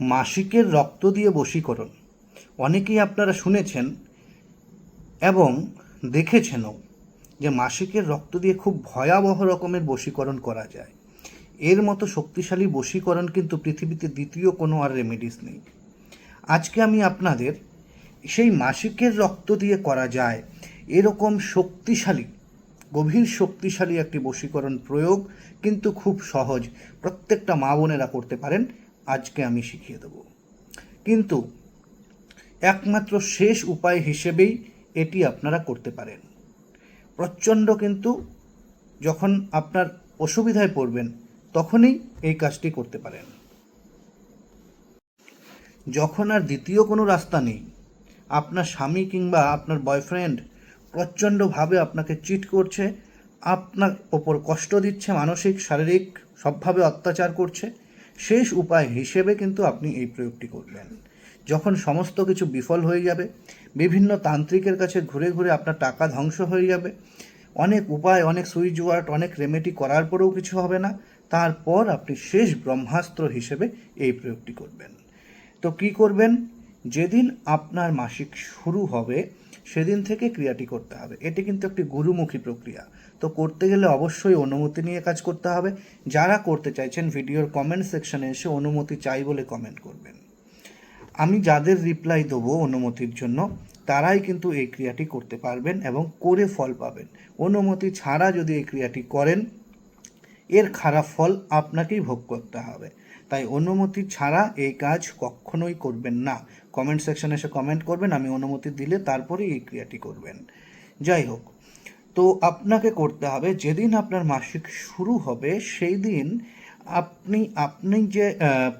মাসিকের রক্ত দিয়ে বশীকরণ। অনেকেই আপনারা শুনেছেন এবং দেখেছেনও যে মাসিকের রক্ত দিয়ে খুব ভয়াবহ রকমের বশীকরণ করা যায়। এর মতো শক্তিশালী বশীকরণ কিন্তু পৃথিবীতে দ্বিতীয় কোনো আর রেমেডিস নেই। আজকে আমি আপনাদের সেই মাসিকের রক্ত দিয়ে করা যায় এরকম শক্তিশালী, গভীর শক্তিশালী একটি বশীকরণ প্রয়োগ কিন্তু খুব সহজ। প্রত্যেকটা মা বোনেরা করতে পারেন। আজকে আমি শিখিয়ে দেব। কিন্তু একমাত্র শেষ উপায় হিসেবেই এটি আপনারা করতে পারেন। প্রচণ্ড কিন্তু যখন আপনার অসুবিধায় পড়বেন, তখনই এই কাজটি করতে পারেন। যখন আর দ্বিতীয় কোনো রাস্তা নেই, আপনার স্বামী কিংবা আপনার বয়ফ্রেন্ড প্রচণ্ডভাবে আপনাকে চিট করছে, আপনার ওপর কষ্ট দিচ্ছে, মানসিক, শারীরিক সবভাবে অত্যাচার করছে শেষ উপায় হিসেবে কিন্তু আপনি এই প্রয়োগটি করবেন। যখন সমস্ত কিছু বিফল হয়ে যাবে, বিভিন্ন তান্ত্রিকের কাছে ঘুরে ঘুরে আপনার টাকা ধ্বংস হয়ে যাবে। অনেক উপায়, অনেক সুইচ ওয়ার্ড, অনেক রেমেডি করার পরেও কিছু হবে না। তারপর আপনি শেষ ব্রহ্মাস্ত্র হিসেবে এই প্রয়োগটি করবেন। তো কি করবেন? যেদিন আপনার মাসিক শুরু হবে সেদিন থেকে ক্রিয়াটি করতে হবে। এটি কিন্তু একটি গুরুমুখী প্রক্রিয়া। তো করতে গেলে অবশ্যই অনুমতি নিয়ে কাজ করতে হবে। যারা করতে চাইছেন, ভিডিওর কমেন্ট সেকশনে এসে অনুমতি চাই বলে কমেন্ট করবেন। আমি যাদের রিপ্লাই দেবো অনুমতির জন্য, তারাই কিন্তু এই ক্রিয়াটি করতে পারবেন এবং করে ফল পাবেন। অনুমতি ছাড়া যদি এই ক্রিয়াটি করেন, এর খারাপ ফল আপনাকেই ভোগ করতে হবে। তাই অনুমতি ছাড়া এই কাজ কখনোই করবেন না। কমেন্ট সেকশনে এসে কমেন্ট করবেন, আমি অনুমতি দিলে তারপরেই এই ক্রিয়াটি করবেন। যাই হোক, তো আপনাকে করতে হবে, যেদিন আপনার মাসিক শুরু হবে, সেই দিন আপনি আপনি যে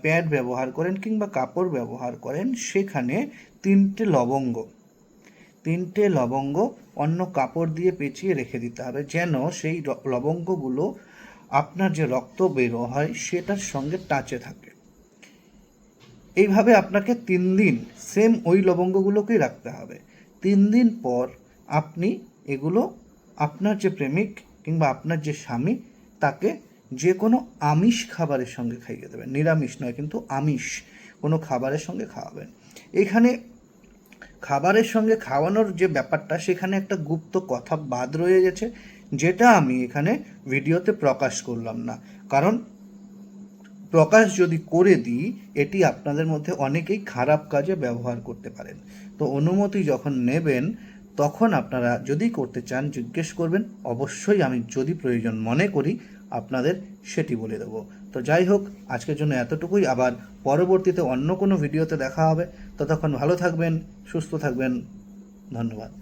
প্যাড ব্যবহার করেন কিংবা কাপড় ব্যবহার করেন, সেখানে তিনটে লবঙ্গ তিনটে লবঙ্গ অন্য কাপড় দিয়ে পেঁচিয়ে রেখে দিতে হবে, যেন সেই লবঙ্গগুলো আপনার যে রক্ত বেরো হয় সেটার সঙ্গে টাচে থাকে। এইভাবে আপনাকে তিন দিন সেম ওই লবঙ্গগুলোকেই রাখতে হবে। তিন দিন পর আপনি এগুলো আপনার যে প্রেমিক কিংবা আপনার যে স্বামী, তাকে যে কোনো আমিষ খাবারের সঙ্গে খাইয়ে দেবেন। নিরামিষ নয়, কিন্তু আমিষ কোনো খাবারের সঙ্গে খাওয়াবেন। এখানে খাবারের সঙ্গে খাওয়ানোর যে ব্যাপারটা, সেখানে একটা গুপ্ত কথা বাদ রয়ে গেছে। যেটা আমি এখানে ভিডিওতে প্রকাশ করলাম না। কারণ প্রকাশ যদি করে দিই, এটি আপনাদের মধ্যে অনেকেই খারাপ কাজে ব্যবহার করতে পারেন। তো অনুমতি যখন নেবেন, তখন আপনারা যদি করতে চান, জিজ্ঞেস করবেন, অবশ্যই আমি যদি প্রয়োজন মনে করি, আপনাদের সেটি বলে দেবো। তো যাই হোক, আজকের জন্য এতটুকুই। আবার পরবর্তীতে অন্য কোনো ভিডিওতে দেখা হবে। ততক্ষণ ভালো থাকবেন, সুস্থ থাকবেন। ধন্যবাদ।